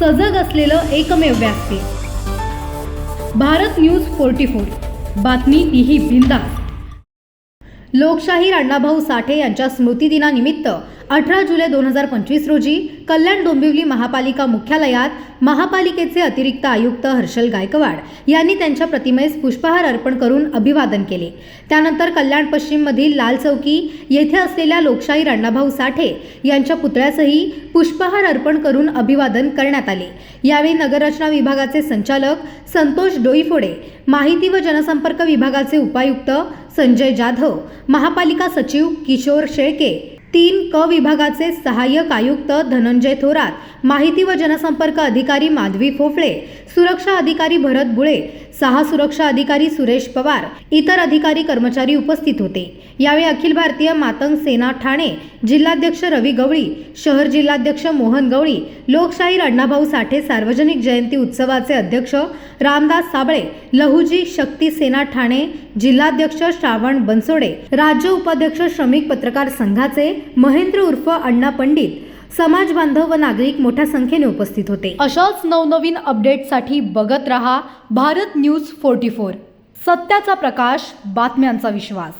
सजग असलेलं एकमेव व्यासपीठ भारत न्यूज फोर्टी फोर. बातमी तीही बिंदा लोकशाहीर अण्णाभाऊ साठे यांच्या स्मृतिदिनानिमित्त अठरा जुलै दोन हजार पंचवीस रोजी कल्याण डोंबिवली महापालिका मुख्यालयात महापालिकेचे अतिरिक्त आयुक्त हर्षल गायकवाड यांनी त्यांच्या प्रतिमेस पुष्पहार अर्पण करून अभिवादन केले. त्यानंतर कल्याण पश्चिममधील लाल चौकी येथे असलेल्या लोकशाहीर अण्णाभाऊ साठे यांच्या पुतळ्यासही पुष्पहार अर्पण करून अभिवादन करण्यात आले. यावेळी नगररचना विभागाचे संचालक संतोष डोईफोडे माहिती व जनसंपर्क विभागाचे उपायुक्त संजय जाधव महापालिका सचिव किशोर शेळके तीन क विभागाचे सहाय्यक आयुक्त धनंजय थोरात माहिती व जनसंपर्क अधिकारी माधवी फोफळे सुरक्षा अधिकारी भरत बुळे सहा सुरक्षा अधिकारी सुरेश पवार इतर अधिकारी कर्मचारी उपस्थित होते. यावेळी अखिल भारतीय मातंग सेना ठाणे जिल्हाध्यक्ष रवी गवळी शहर जिल्हाध्यक्ष मोहन गवळी लोकशाहीर अण्णाभाऊ साठे सार्वजनिक जयंती उत्सवाचे अध्यक्ष रामदास साबळे लहुजी शक्ती सेना ठाणे जिल्हाध्यक्ष श्रावण बनसोडे राज्य उपाध्यक्ष श्रमिक पत्रकार संघाचे महेंद्र उर्फ अण्णा पंडित समाज बांधव व नागरिक मोठ्या संख्येने उपस्थित होते. अशाच नवनवीन अपडेटसाठी बघत रहा भारत न्यूज फोर्टी फोर. सत्याचा प्रकाश बातम्यांचा विश्वास.